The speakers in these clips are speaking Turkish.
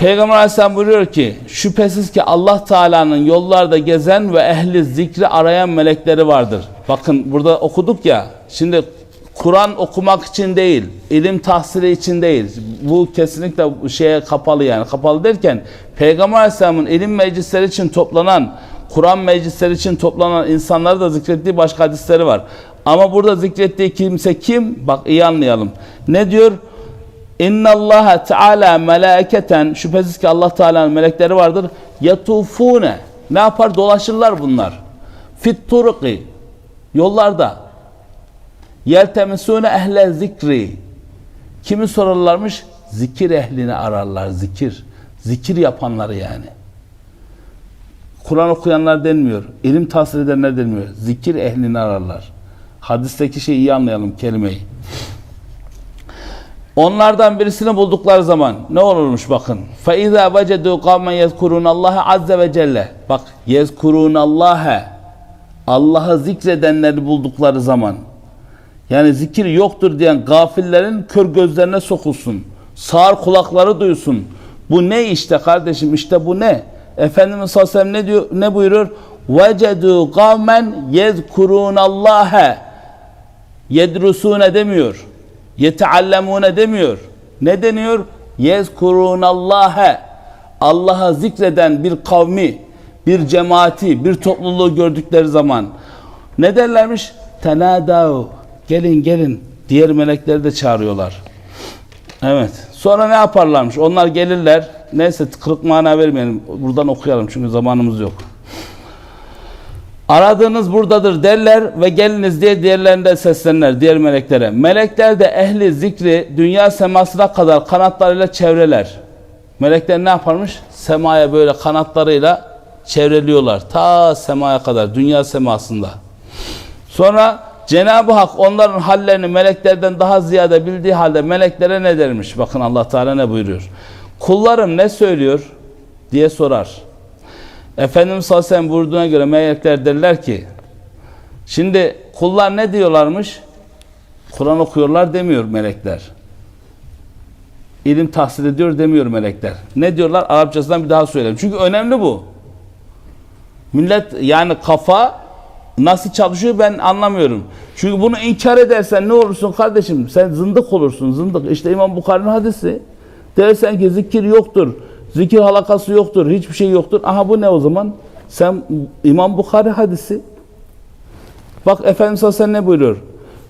Peygamber Aleyhisselam buyuruyor ki şüphesiz ki Allah Teala'nın yollarda gezen ve ehli zikri arayan melekleri vardır. Bakın burada okuduk ya şimdi Kur'an okumak için değil, ilim tahsili için değil. Bu kesinlikle şeye kapalı yani. Kapalı derken Peygamber Aleyhisselam'ın ilim meclisleri için toplanan, Kur'an meclisleri için toplanan insanları da zikrettiği başka hadisleri var. Ama burada zikrettiği kimse kim? Bak iyi anlayalım. Ne diyor? İnna Allah Teala meleketen şüphesiz ki Allah Teala'nın melekleri vardır. Yatufune ne yapar? Dolaşırlar bunlar. Fit turuki yollarda. Yeltemisune ehle zikri. Kimi sorarlarmış? Zikir ehlini ararlar. Zikir. Zikir yapanları yani. Kur'an okuyanlar denmiyor. İlim tahsil edenler denmiyor. Zikir ehlini ararlar. Hadisteki şeyi iyi anlayalım kelimeyi. Onlardan birisini buldukları zaman ne olurmuş bakın. فَاِذَا وَجَدُوا قَوْمًا يَذْكُرُونَ اللّٰهَ عَزَّ وَجَلَّ Bak يَذْكُرُونَ اللّٰهَ Allah'ı zikredenleri buldukları zaman yani zikir yoktur diyen gafillerin kör gözlerine sokulsun. Sağır kulakları duysun. Bu ne işte kardeşim işte bu ne? Efendimiz sallallahu aleyhi ve sellem ne diyor ne buyuruyor? وَجَدُوا قَوْمًا يَذْكُرُونَ اللّٰهَ Yedrusune demiyor. Yeteallemune demiyor. Ne deniyor? Yezkurunallâhe. Allah'a zikreden bir kavmi, bir cemaati, bir topluluğu gördükleri zaman ne derlermiş? Tenadav. Gelin gelin. Diğer melekleri de çağırıyorlar. Evet. Sonra ne yaparlarmış? Onlar gelirler. Neyse kırık mana vermeyelim. Buradan okuyalım çünkü zamanımız yok. Aradığınız buradadır derler ve geliniz diye diğerlerinde seslenirler diğer meleklere. Melekler de ehli zikri dünya semasına kadar kanatlarıyla çevreler. Melekler ne yaparmış? Semaya böyle kanatlarıyla çevreliyorlar. Ta semaya kadar dünya semasında. Sonra Cenab-ı Hak onların hallerini meleklerden daha ziyade bildiği halde meleklere ne dermiş? Bakın Allah Teala ne buyuruyor? Kullarım ne söylüyor diye sorar. Efendimiz sallallahu aleyhi ve göre melekler derler ki şimdi kullar ne diyorlarmış? Kur'an okuyorlar demiyor melekler. İlim tahsil ediyor demiyor melekler. Ne diyorlar? Arapçasından bir daha söyleyelim. Çünkü önemli bu. Millet yani kafa nasıl çalışıyor ben anlamıyorum. Çünkü bunu inkar edersen ne olursun kardeşim? Sen zındık olursun zındık. İşte İmam Bukhari'nin hadisi. Dersen ki zikir yoktur. Zikir halakası yoktur. Hiçbir şey yoktur. Aha bu ne o zaman? Sen İmam Bukhari hadisi. Bak Efendimiz sellem ne buyuruyor?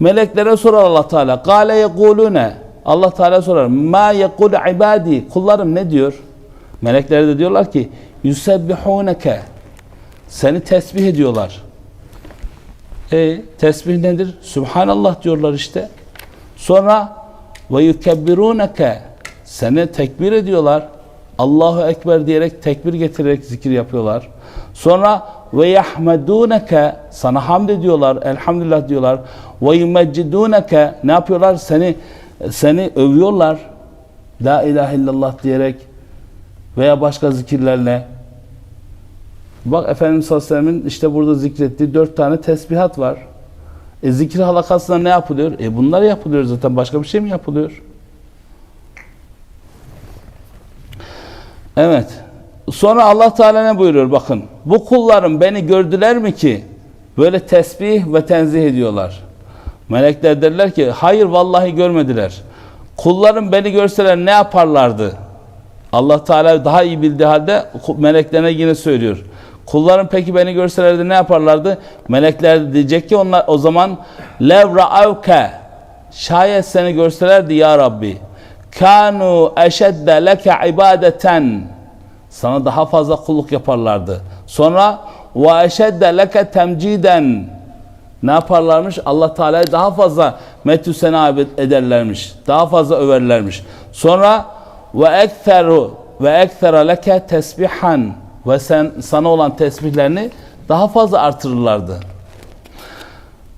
Meleklere sorar Allah Teala. Kale yekulune. Allah Teala sorar. Ma yekul ibadi. Kullarım ne diyor? Melekler de diyorlar ki yusebbihuneke. Seni tesbih ediyorlar. E tesbih nedir? Subhanallah diyorlar işte. Sonra ve yukebbiruneke. Seni tekbir ediyorlar. Allahu Ekber diyerek tekbir getirerek zikir yapıyorlar. Sonra ve yahmeduneke sana hamd ediyorlar, elhamdülillah diyorlar. Ve yumecciduneke ne yapıyorlar? Seni seni övüyorlar. La ilahe illallah diyerek veya başka zikirlerle. Bak Efendimiz sallallahu işte burada zikrettiği dört tane tesbihat var. E zikir halakasında ne yapılıyor? E bunlar yapılıyor zaten. Başka bir şey mi yapılıyor? Evet. Sonra Allah Teala ne buyuruyor bakın. Bu kullarım beni gördüler mi ki böyle tesbih ve tenzih ediyorlar. Melekler derler ki hayır vallahi görmediler. Kullarım beni görseler ne yaparlardı? Allah Teala daha iyi bildiği halde meleklerine yine söylüyor. Kullarım peki beni görselerdi ne yaparlardı? Melekler diyecek ki onlar o zaman lev ra'avke şayet seni görselerdi ya Rabbi kanu eşedde leke ibadeten sana daha fazla kulluk yaparlardı. Sonra ve eşedde leke temciden ne yaparlarmış? Allah Teala'yı daha fazla metü sena ederlermiş. Daha fazla överlermiş. Sonra ve ekseru ve eksera leke tesbihan ve sen sana olan tesbihlerini daha fazla artırırlardı.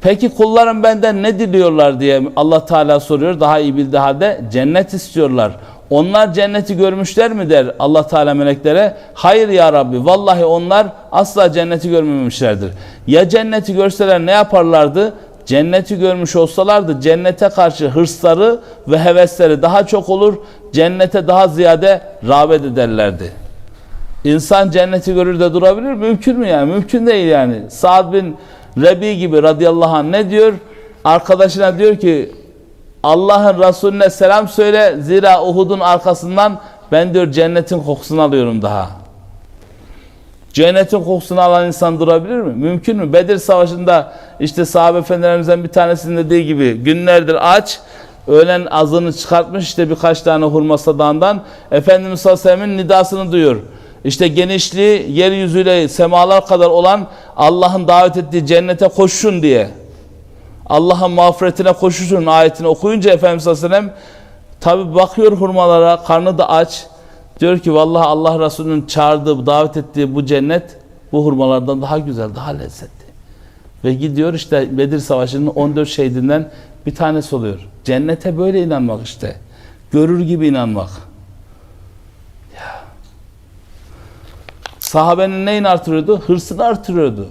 Peki kullarım benden ne diliyorlar diye Allah Teala soruyor. Daha iyi bildiği halde cennet istiyorlar. Onlar cenneti görmüşler mi der Allah Teala meleklere? Hayır ya Rabbi. Vallahi onlar asla cenneti görmemişlerdir. Ya cenneti görseler ne yaparlardı? cenneti görmüş olsalardı cennete karşı hırsları ve hevesleri daha çok olur. Cennete daha ziyade rağbet ederlerdi. İnsan cenneti görür de durabilir? Mümkün mü yani? Mümkün değil yani. Sa'd bin Rebi gibi radıyallahu anh ne diyor? Arkadaşına diyor ki Allah'ın Resulüne selam söyle zira Uhud'un arkasından ben diyor cennetin kokusunu alıyorum daha. Cennetin kokusunu alan insan durabilir mi? Mümkün mü? Bedir Savaşı'nda işte sahabe efendilerimizden bir tanesinin dediği gibi günlerdir aç öğlen azını çıkartmış işte birkaç tane hurma sadağından Efendimiz sallallahu aleyhi ve sellem'in nidasını duyuyor. İşte genişliği yeryüzüyle semalar kadar olan Allah'ın davet ettiği cennete koşun diye. Allah'ın mağfiretine koşuşun ayetini okuyunca Efendimiz sallallahu aleyhi ve sellem tabi bakıyor hurmalara karnı da aç. Diyor ki vallahi Allah Resulü'nün çağırdığı, davet ettiği bu cennet bu hurmalardan daha güzel, daha lezzetli. Ve gidiyor işte Bedir Savaşı'nın 14 şehidinden bir tanesi oluyor. Cennete böyle inanmak işte. Görür gibi inanmak. Ya. Sahabenin neyini artırıyordu? Hırsını artırıyordu.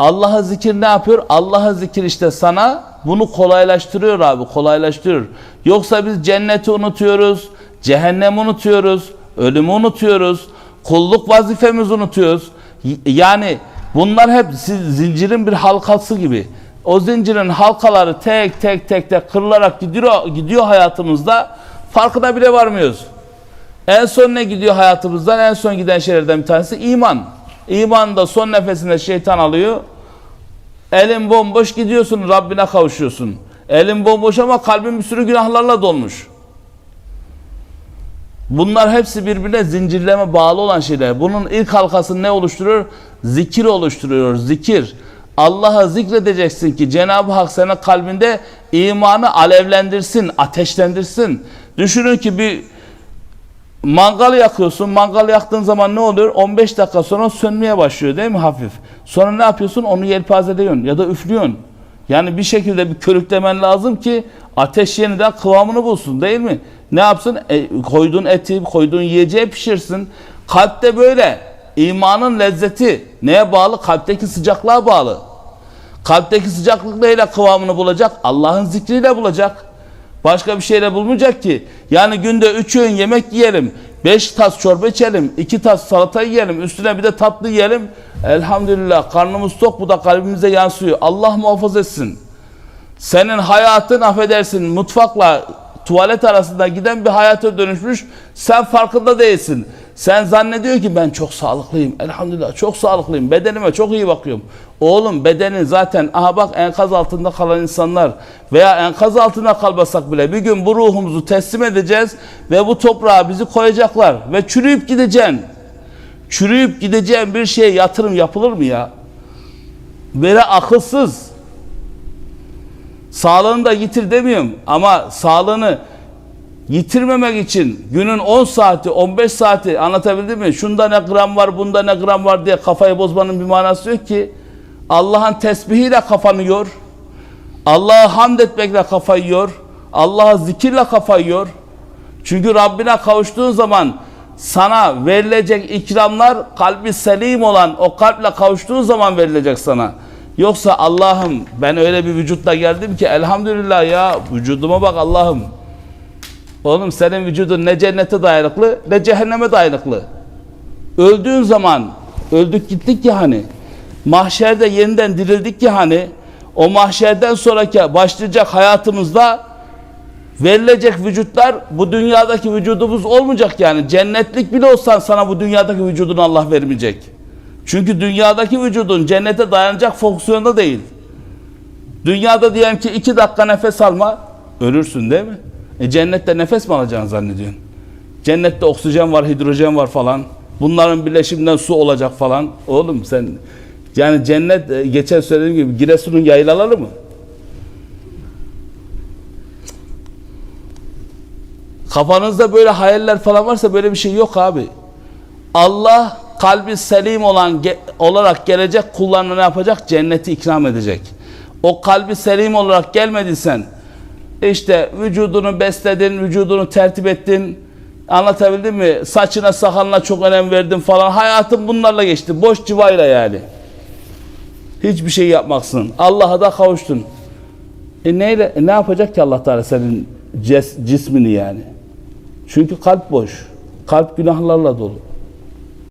Allah'a zikir ne yapıyor? Allah'a zikir işte sana bunu kolaylaştırıyor abi, kolaylaştırıyor. Yoksa biz cenneti unutuyoruz, cehennemi unutuyoruz, ölümü unutuyoruz, kulluk vazifemizi unutuyoruz. Yani bunlar hep zincirin bir halkası gibi. O zincirin halkaları tek tek tek tek kırılarak gidiyor, gidiyor hayatımızda. Farkına bile varmıyoruz. En son ne gidiyor hayatımızdan? En son giden şeylerden bir tanesi iman. İman da son nefesinde şeytan alıyor. Elin bomboş gidiyorsun Rabbine kavuşuyorsun. Elin bomboş ama kalbin bir sürü günahlarla dolmuş. Bunlar hepsi birbirine zincirleme bağlı olan şeyler. Bunun ilk halkasını ne oluşturuyor? Zikir oluşturuyor. Zikir. Allah'a zikredeceksin ki Cenab-ı Hak senin kalbinde imanı alevlendirsin, ateşlendirsin. Düşünün ki bir Mangal yakıyorsun. Mangal yaktığın zaman ne oluyor? 15 dakika sonra sönmeye başlıyor değil mi hafif? Sonra ne yapıyorsun? Onu yelpazeliyorsun ya da üflüyorsun. Yani bir şekilde bir körüklemen lazım ki ateş yeniden kıvamını bulsun değil mi? Ne yapsın? E, koyduğun eti, koyduğun yiyeceği pişirsin. Kalp de böyle. İmanın lezzeti neye bağlı? Kalpteki sıcaklığa bağlı. Kalpteki sıcaklık neyle kıvamını bulacak? Allah'ın zikriyle bulacak. Başka bir şeyle bulmayacak ki. Yani günde üç öğün yemek yiyelim. Beş tas çorba içelim. iki tas salata yiyelim. Üstüne bir de tatlı yiyelim. Elhamdülillah karnımız tok bu da kalbimize yansıyor. Allah muhafaza etsin. Senin hayatın affedersin mutfakla tuvalet arasında giden bir hayata dönüşmüş. Sen farkında değilsin. Sen zannediyor ki ben çok sağlıklıyım. Elhamdülillah çok sağlıklıyım. Bedenime çok iyi bakıyorum. Oğlum bedenin zaten aha bak enkaz altında kalan insanlar veya enkaz altında kalmasak bile bir gün bu ruhumuzu teslim edeceğiz ve bu toprağa bizi koyacaklar ve çürüyüp gideceksin. Çürüyüp gideceğin bir şeye yatırım yapılır mı ya? Böyle akılsız. Sağlığını da yitir demiyorum ama sağlığını yitirmemek için günün 10 saati 15 saati anlatabildim mi? Şunda ne gram var bunda ne gram var diye kafayı bozmanın bir manası yok ki. Allah'ın tesbihiyle kafanı yor. Allah'a hamd etmekle kafayı yor. Allah'a zikirle kafayı yor. Çünkü Rabbine kavuştuğun zaman sana verilecek ikramlar kalbi selim olan o kalple kavuştuğun zaman verilecek sana. Yoksa Allah'ım ben öyle bir vücutla geldim ki elhamdülillah ya vücuduma bak Allah'ım. Oğlum senin vücudun ne cennete dayanıklı ne cehenneme dayanıklı. Öldüğün zaman öldük gittik ya hani. Mahşerde yeniden dirildik ya hani. O mahşerden sonraki başlayacak hayatımızda verilecek vücutlar bu dünyadaki vücudumuz olmayacak yani. Cennetlik bile olsan sana bu dünyadaki vücudunu Allah vermeyecek. Çünkü dünyadaki vücudun cennete dayanacak fonksiyonda değil. Dünyada diyelim ki iki dakika nefes alma ölürsün değil mi? E cennette nefes mi alacaksın zannediyorsun? Cennette oksijen var, hidrojen var falan. Bunların birleşiminden su olacak falan. Oğlum sen yani cennet e, geçen söylediğim gibi Giresun'un yaylaları mı? Kafanızda böyle hayaller falan varsa böyle bir şey yok abi. Allah kalbi selim olan ge- olarak gelecek kullarına ne yapacak? Cenneti ikram edecek. O kalbi selim olarak gelmediysen işte vücudunu besledin, vücudunu tertip ettin. Anlatabildim mi? Saçına sakalına çok önem verdin falan. Hayatın bunlarla geçti. Boş civayla yani. Hiçbir şey yapmaksın. Allah'a da kavuştun. E neyle, ne yapacak ki Allah Teala senin ces- cismini yani? Çünkü kalp boş. Kalp günahlarla dolu.